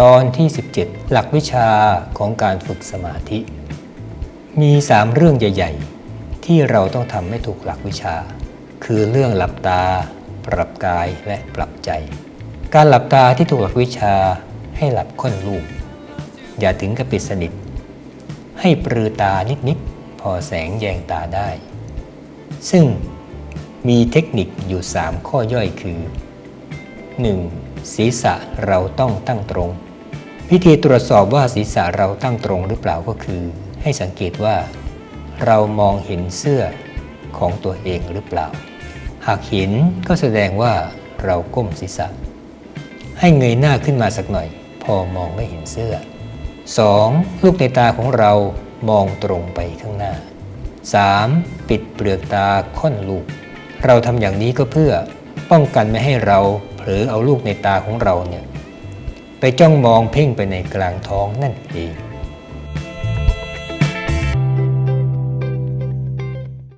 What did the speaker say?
ตอนที่ 17 หลักวิชาของการฝึกสมาธิ มี 3 เรื่องใหญ่ ๆ ที่เราต้องทำให้ถูกหลักวิชา คือเรื่องหลับตา ปรับกายและปรับใจ การหลับตาที่ถูกหลักวิชาให้หลับค่อนลูก อย่าถึงกับปิดสนิท ให้ปรือตานิด ๆ พอแสงแยงตาได้ ซึ่งมีเทคนิคอยู่ 3 ข้อย่อยคือ 1. ศีรษะเราต้องตั้งตรง วิธีตรวจสอบว่าศีรษะเราตั้งตรงหรือเปล่าก็คือ ให้สังเกตว่า เรามองเห็นเสื้อของตัวเองหรือเปล่า หากเห็นก็แสดงว่าเราก้มศีรษะ ให้เงยหน้าขึ้นมาสักหน่อย พอมองไม่เห็นเสื้อ 2. ลูกในตาของเรามองตรงไปข้างหน้า 3. ปิดเปลือกตาค่อนลูก เราทำอย่างนี้ก็เพื่อป้องกันไม่ให้เรา เผลอเอาลูกในตาของเราเนี่ยไปจ้องมองเพ่งไปในกลางท้องนั่นเอง